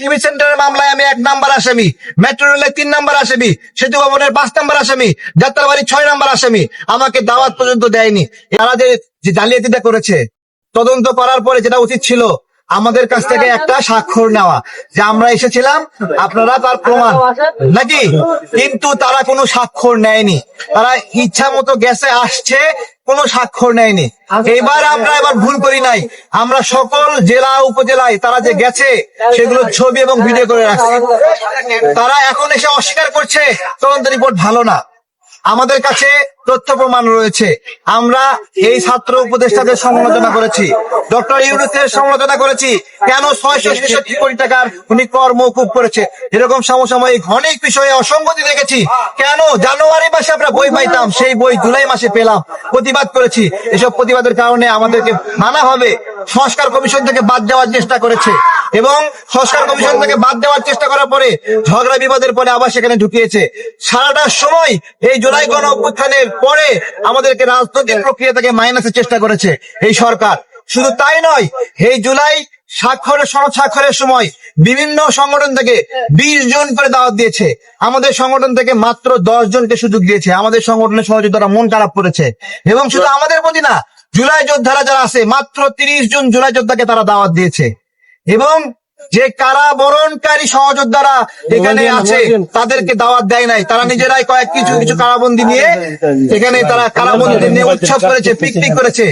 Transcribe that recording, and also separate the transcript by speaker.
Speaker 1: TV সেন্টারের মামলায় আমি এক নাম্বার আসামি, মেট্রো রেলের তিন নাম্বার আসামি, সেতু ভবনের পাঁচ নাম্বার আসামি যাত্রাবাড়ির ছয় নাম্বার আসামি, আমাকে দাওয়াত পর্যন্ত দেয়নি। তারা যে জালিয়াতিটা করেছে, তদন্ত করার পরে যেটা উচিত ছিল, আমাদের কাছ থেকে একটা স্বাক্ষর নেওয়া, যে আমরা এসেছিলাম, আপনারা তার প্রমাণ। নাকি? কিন্তু তারা কোনো স্বাক্ষর নেয়নি। তারা ইচ্ছা মতো গেছে, আসছে কোনো স্বাক্ষর নেয়নি এবার আমরা এবার ভুল করি নাই আমরা সকল জেলা উপজেলায় তারা যে গেছে সেগুলো ছবি এবং ভিডিও করে রাখছে তারা এখন এসে অস্বীকার করছে তদন্ত রিপোর্ট ভালো না আমাদের কাছে তথ্য প্রমাণ রয়েছে। আমরা এই ছাত্র উপদেষ্টাদের সমালোচনা করেছি। ডক্টর ইউনুসের সমালোচনা করেছি। কেন ছয়শো ছেষট্টি কোটি টাকার উনি কর মৌকুব করেছে? এরকম সমসাময়িক অনেক বিষয়ে অসঙ্গতি দেখেছি। কেন জানুয়ারি মাসে আমরা বই পাইতাম? সেই বই জুলাই মাসে পেলাম। প্রতিবাদ করেছি। এসব প্রতিবাদের কারণে আমাদেরকে মানা হবে। সংস্কার কমিশন থেকে বাদ দেওয়ার চেষ্টা করেছে। এবং সংস্কার কমিশন থেকে বাদ দেওয়ার চেষ্টা করার পরে ঝগড়া বিবাদের পরে আবার সেখানে ঢুকিয়েছে। সারাটা সময় এই জুলাই গণ অভ্যুত্থানের পরে আমাদেরকে রাজনৈতিক প্রক্রিয়া থেকে মাইনাসের চেষ্টা করেছে এই সরকার। শুধু তাই নয়, এই জুলাই স্বাক্ষরের, সনদ স্বাক্ষরের সময় বিভিন্ন সংগঠন থেকে বিশ জন করে দাওয়াত দিয়েছে। আমাদের সংগঠন থেকে মাত্র দশ জনকে সুযোগ দিয়েছে। আমাদের সংগঠনের সহযোগিতারা মন খারাপ করেছে। এবং শুধু আমাদের প্রতি না, জুলাই যোদ্ধারা যারা আছে, মাত্র তিরিশ জন জুলাই যোদ্ধাকে তারা দাওয়াত দিয়েছে। এবং যে কারাবরণকারী সহযোদ্ধারা এখানে আছে তাদেরকে দাওয়াত দেয় নাই তারা নিজেরাই কয়েক কিছু কিছু কারাবন্দি নিয়ে এখানে তারা কারাবন্দি নিয়ে উৎসব করেছে পিকনিক করেছে